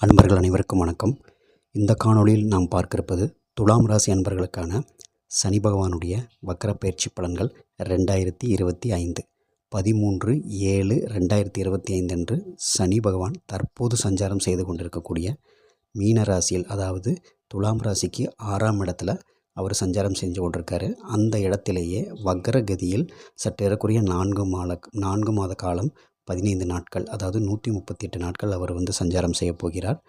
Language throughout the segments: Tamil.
அன்பர்கள் அனைவருக்கும் வணக்கம். இந்த காணொளியில் நாம் பார்க்கிருப்பது துலாம் ராசி அன்பர்களுக்கான சனி பகவானுடைய வக்கர பயிற்சி பலன்கள் ரெண்டாயிரத்தி இருபத்தி ஐந்து. பதிமூன்று ஏழு ரெண்டாயிரத்தி இருபத்தி ஐந்து அன்று சனி பகவான் தற்போது சஞ்சாரம் செய்து கொண்டிருக்கக்கூடிய மீன ராசியில் அதாவது துலாம் ராசிக்கு ஆறாம் இடத்துல அவர் சஞ்சாரம் செஞ்சு கொண்டிருக்காரு. அந்த இடத்திலேயே வக்கரகதியில் சற்றேறக்குரிய நான்கு மாத நான்கு மாத காலம் பதினைந்து நாட்கள் அதாவது நூற்றி முப்பத்தி எட்டு நாட்கள் அவர் வந்து சஞ்சாரம் செய்ய போகிறார்.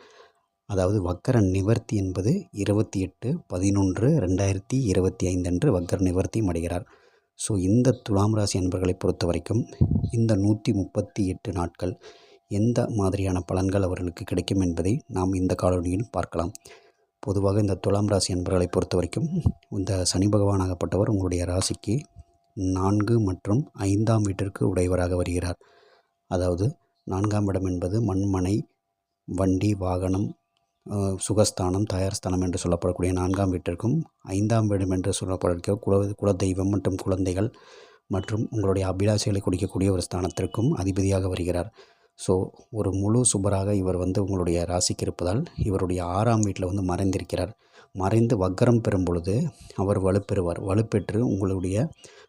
அதாவது வக்கர நிவர்த்தி என்பது இருபத்தி எட்டு பதினொன்று ரெண்டாயிரத்தி இருபத்தி ஐந்து அன்று வக்கர நிவர்த்தியும் அடைகிறார். ஸோ இந்த துலாம் ராசி அன்பர்களை பொறுத்த வரைக்கும் இந்த நூற்றி முப்பத்தி எட்டு நாட்கள் எந்த மாதிரியான பலன்கள் அவர்களுக்கு கிடைக்கும் என்பதை நாம் இந்த காலொலியில் பார்க்கலாம். பொதுவாக இந்த துலாம் ராசி அன்பர்களை பொறுத்த வரைக்கும் இந்த சனி பகவானாகப்பட்டவர் உங்களுடைய ராசிக்கு நான்கு மற்றும் ஐந்தாம் வீட்டிற்கு உடையவராக வருகிறார். அதாவது நான்காம் இடம் என்பது மண்மனை வண்டி வாகனம் சுகஸ்தானம் தயார்ஸ்தானம் என்று சொல்லப்படக்கூடிய நான்காம் வீட்டிற்கும் ஐந்தாம் இடம் என்று சொல்லப்படக்கூடிய குல குலதெய்வம் மற்றும் குழந்தைகள் மற்றும் உங்களுடைய அபிலாஷைகளை குடிக்கக்கூடிய ஒரு ஸ்தானத்திற்கும் அதிபதியாக வருகிறார். ஸோ ஒரு முழு சுபராக இவர் வந்து உங்களுடைய ராசிக்கு இருப்பதால் இவருடைய ஆறாம் வீட்டில் வந்து மறைந்திருக்கிறார். மறைந்து வக்கரம் பெறும் பொழுது அவர் வலுப்பெறுவார். வலுப்பெற்று உங்களுடைய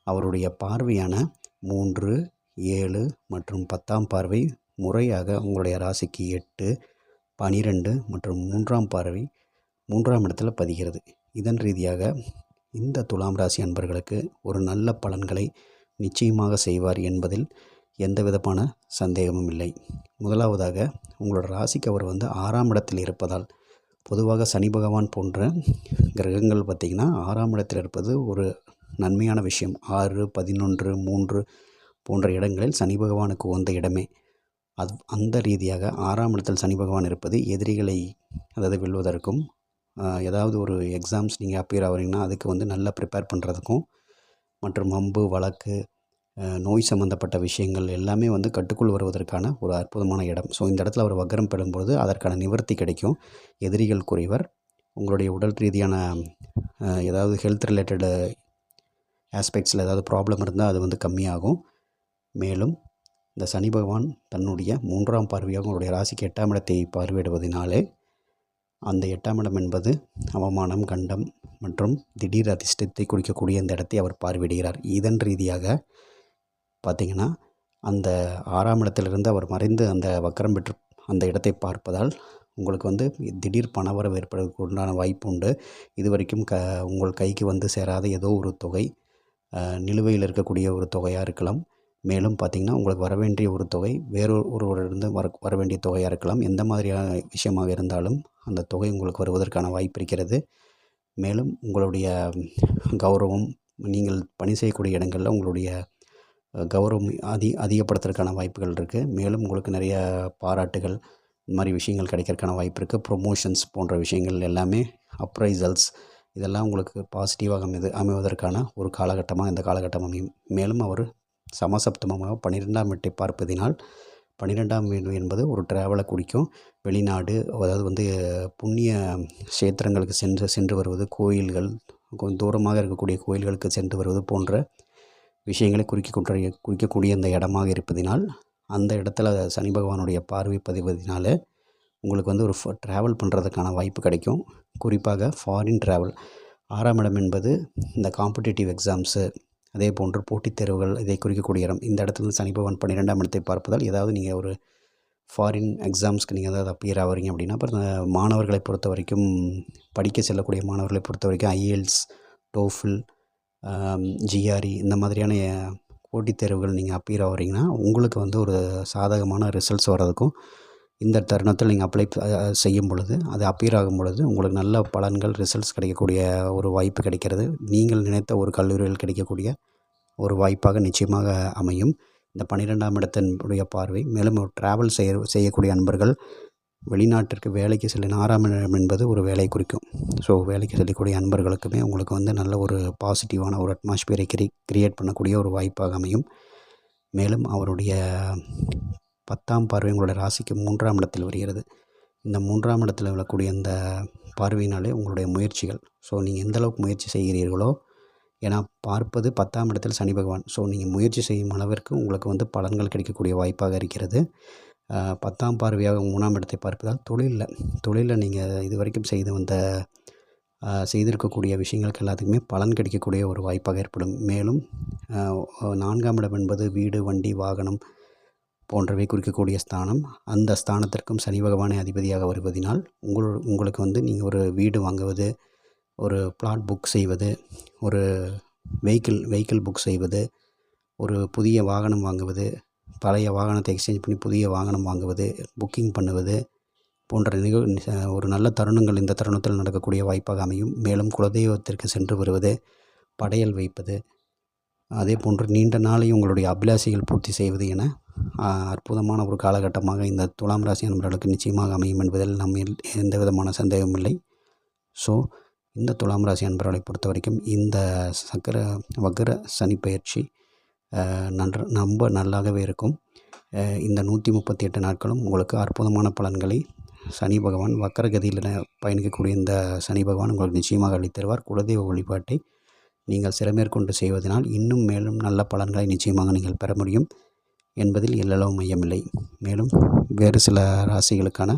அவருடைய பார்வையான மூன்று ஏழு மற்றும் பத்தாம் பார்வை முறையாக உங்களுடைய ராசிக்கு எட்டு பனிரெண்டு மற்றும் மூன்றாம் பார்வை மூன்றாம் இடத்தில் பதிகிறது. இதன் ரீதியாக இந்த துலாம் ராசி அன்பர்களுக்கு ஒரு நல்ல பலன்களை நிச்சயமாக செய்வார் என்பதில் எந்த விதமான சந்தேகமும் இல்லை. முதலாவதாக உங்களோட ராசிக்கு அவர் வந்து ஆறாம் இடத்தில் இருப்பதால் பொதுவாக சனி பகவான் போன்ற கிரகங்கள் பார்த்திங்கன்னா ஆறாம் இடத்தில் இருப்பது ஒரு நன்மையான விஷயம். ஆறு பதினொன்று மூன்று போன்ற இடங்களில் சனி பகவானுக்கு உகந்த இடமே. அது அந்த ரீதியாக ஆறாம் இடத்தில் சனி பகவான் இருப்பது எதிரிகளை அதாவது வெல்வதற்கும் ஏதாவது ஒரு எக்ஸாம்ஸ் நீங்கள் அப்பியர் ஆகிறீங்கன்னா அதுக்கு வந்து நல்லா ப்ரிப்பேர் பண்ணுறதுக்கும் மற்றும் அம்பு வழக்கு நோய் சம்மந்தப்பட்ட விஷயங்கள் எல்லாமே வந்து கட்டுக்குள் வருவதற்கான ஒரு அற்புதமான இடம். ஸோ இந்த இடத்துல அவர் வக்கரம் பெறும்போது அதற்கான நிவர்த்தி கிடைக்கும். எதிரிகள் குறைவர். உங்களுடைய உடல் ரீதியான ஏதாவது ஹெல்த் ரிலேட்டடு ஆஸ்பெக்ட்ஸில் ஏதாவது ப்ராப்ளம் இருந்தால் அது வந்து கம்மியாகும். மேலும் இந்த சனி பகவான் தன்னுடைய மூன்றாம் பார்வையாக உங்களுடைய ராசிக்கு எட்டாம் இடத்தை பார்வையிடுவதனாலே அந்த எட்டாம் இடம் என்பது அவமானம் கண்டம் மற்றும் திடீர் அதிர்ஷ்டத்தை குறிக்கக்கூடிய இந்த இடத்தை அவர் பார்வையிடுகிறார். இதன் ரீதியாக பார்த்திங்கன்னா அந்த ஆறாம் இடத்திலிருந்து அவர் மறைந்து அந்த வக்கரம் பெற்று அந்த இடத்தை பார்ப்பதால் உங்களுக்கு வந்து திடீர் பணவரவு ஏற்படுவதற்கு உண்டான வாய்ப்பு உண்டு. இது வரைக்கும் க உங்கள் கைக்கு வந்து சேராத ஏதோ ஒரு தொகை நிலுவையில் இருக்கக்கூடிய ஒரு தொகையாக இருக்கலாம். மேலும் பார்த்திங்கன்னா உங்களுக்கு வர வேண்டிய ஒரு தொகை வேறொரு ஒருவரிடந்து வர வர வேண்டிய தொகையாக இருக்கலாம். எந்த மாதிரியான விஷயமாக இருந்தாலும் அந்த தொகை உங்களுக்கு வருவதற்கான வாய்ப்பு இருக்கிறது. மேலும் உங்களுடைய கௌரவம் நீங்கள் பணி செய்யக்கூடிய இடங்களில் உங்களுடைய கௌரவம் அதி அதிகப்படுத்துறதுக்கான வாய்ப்புகள் இருக்குது மேலும் உங்களுக்கு நிறைய பாராட்டுகள் இந்த மாதிரி விஷயங்கள் கிடைக்கிறதுக்கான வாய்ப்பு இருக்குது ப்ரொமோஷன்ஸ் போன்ற விஷயங்கள் எல்லாமே அப்ரைசல்ஸ் இதெல்லாம் உங்களுக்கு பாசிட்டிவாக அமைது அமைவதற்கான ஒரு காலகட்டமாக இந்த காலகட்டம் அமையும். மேலும் அவர் சமசப்தமமாக பன்னிரெண்டாம் வீட்டை பார்ப்பதினால் பன்னிரெண்டாம் வீடு என்பது ஒரு ட்ராவலை குறிக்கும். வெளிநாடு அதாவது வந்து புண்ணிய கஷேத்திரங்களுக்கு சென்று சென்று வருவது கோயில்கள் கொஞ்சம் தூரமாக இருக்கக்கூடிய கோயில்களுக்கு சென்று வருவது போன்ற விஷயங்களை குறிக்க குறிக்கக்கூடிய இந்த இடமாக இருப்பதினால் அந்த இடத்துல சனி பகவானுடைய பார்வை பதிவதினால உங்களுக்கு வந்து ஒரு ட்ராவல் பண்ணுறதுக்கான வாய்ப்பு கிடைக்கும். குறிப்பாக ஃபாரின் ட்ராவல் ஆறாம் இடம் என்பது இந்த காம்படிட்டிவ் எக்ஸாம்ஸு அதே போன்று போட்டித் தேர்வுகள் இதை குறிக்கக்கூடிய இடம். இந்த இடத்துல சனி பகவான் பன்னிரெண்டாம் இடத்தை பார்ப்பதால் ஏதாவது நீங்கள் ஒரு ஃபாரின் எக்ஸாம்ஸ்க்கு நீங்கள் ஏதாவது அப்பியர் ஆகிறீங்க அப்படின்னா அப்புறம் மாணவர்களை பொறுத்த வரைக்கும் படிக்க செல்லக்கூடிய மாணவர்களை பொறுத்த வரைக்கும் ஐஎல்ஸ் டோஃபில் ஜிஆர்இ இந்த மாதிரியான போட்டித் தேர்வுகள் நீங்கள் அப்பியர் ஆகிறீங்கன்னா உங்களுக்கு வந்து ஒரு சாதகமான ரிசல்ட்ஸ் வர்றதுக்கும் இந்த தருணத்தில் நீங்கள் அப்ளை செய்யும் பொழுது அது அப்பியர் ஆகும் பொழுது உங்களுக்கு நல்ல பலன்கள் ரிசல்ட்ஸ் கிடைக்கக்கூடிய ஒரு வாய்ப்பு கிடைக்கிறது. நீங்கள் நினைத்த ஒரு கல்லூரியில் கிடைக்கக்கூடிய ஒரு வாய்ப்பாக நிச்சயமாக அமையும். இந்த பன்னிரெண்டாம் இடத்தினுடைய பார்வை மேலும் ட்ராவல் செய்ய செய்யக்கூடிய அன்பர்கள் வெளிநாட்டிற்கு வேலைக்கு செல்லும் ஆறாம் இடம் என்பது ஒரு வேலை குறிக்கும். ஸோ வேலைக்கு செல்லக்கூடிய அன்பர்களுக்குமே உங்களுக்கு வந்து நல்ல ஒரு பாசிட்டிவான ஒரு அட்மாஸ்பியரை கிரி கிரியேட் பண்ணக்கூடிய ஒரு வாய்ப்பாக அமையும். மேலும் அவருடைய பத்தாம் பார்வை உங்களுடைய ராசிக்கு மூன்றாம் இடத்தில் வருகிறது. இந்த மூன்றாம் இடத்தில் விழக்கூடிய இந்த பார்வையினாலே உங்களுடைய முயற்சிகள். ஸோ நீங்கள் எந்த அளவுக்கு முயற்சி செய்கிறீர்களோ ஏன்னா பார்ப்பது பத்தாம் இடத்தில் சனி பகவான். ஸோ நீங்கள் முயற்சி செய்யும் அளவிற்கு உங்களுக்கு வந்து பலன்கள் கிடைக்கக்கூடிய வாய்ப்பாக இருக்கிறது. பத்தாம் பார்வையாக மூணாம் இடத்தை பார்ப்பதால் தொழிலில் தொழிலில் நீங்கள் இது வரைக்கும் செய்து வந்த செய்திருக்கக்கூடிய விஷயங்களுக்கு எல்லாத்துக்குமே பலன் கிடைக்கக்கூடிய ஒரு வாய்ப்பாக ஏற்படும். மேலும் நான்காம் இடம் என்பது வீடு வண்டி வாகனம் போன்றவை குறிக்கக்கூடிய ஸ்தானம். அந்த ஸ்தானத்திற்கும் சனி பகவானே அதிபதியாக வருவதினால் உங்கள் உங்களுக்கு வந்து நீங்கள் ஒரு வீடு வாங்குவது ஒரு பிளாட் புக் செய்வது ஒரு வெஹிக்கிள் வெஹிக்கிள் புக் செய்வது ஒரு புதிய வாகனம் வாங்குவது பழைய வாகனத்தை எக்ஸ்சேஞ்ச் பண்ணி புதிய வாகனம் வாங்குவது புக்கிங் பண்ணுவது போன்ற நிகழ் ஒரு நல்ல தருணங்கள் இந்த தருணத்தில் நடக்கக்கூடிய வாய்ப்பாக அமையும். மேலும் குலதெய்வத்திற்கு சென்று வருவது படையல் வைப்பது அதே போன்று நீண்ட நாளை உங்களுடைய அபிலாஷைகள் பூர்த்தி செய்வது என அற்புதமான ஒரு காலகட்டமாக இந்த துலாம் ராசி நண்பர்களுக்கு நிச்சயமாக அமையும் என்பதில் நம்ம எந்த விதமான சந்தேகமும் இல்லை. ஸோ இந்த துலாம் ராசி நண்பர்களை பொறுத்த வரைக்கும் இந்த சக்கர வக்கர சனி பயிற்சி நன்ற ரொம்ப நல்லாகவே இருக்கும். இந்த நூற்றி முப்பத்தி எட்டு நாட்களும் உங்களுக்கு அற்புதமான பலன்களை சனி பகவான் வக்கரகதியில் பயணிக்கக்கூடிய இந்த சனி பகவான் உங்களுக்கு நிச்சயமாக அளித்தருவார். குலதெய்வ வழிபாட்டை நீங்கள் சிறமேற்கொண்டு செய்வதனால் இன்னும் மேலும் நல்ல பலன்களை நிச்சயமாக நீங்கள் பெற முடியும் என்பதில் எல்லளவு மையமில்லை. மேலும் வேறு சில ராசிகளுக்கான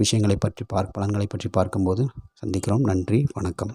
விஷயங்களை பற்றி பார்க் பலன்களை பற்றி பார்க்கும்போது சந்திக்கிறோம். நன்றி வணக்கம்.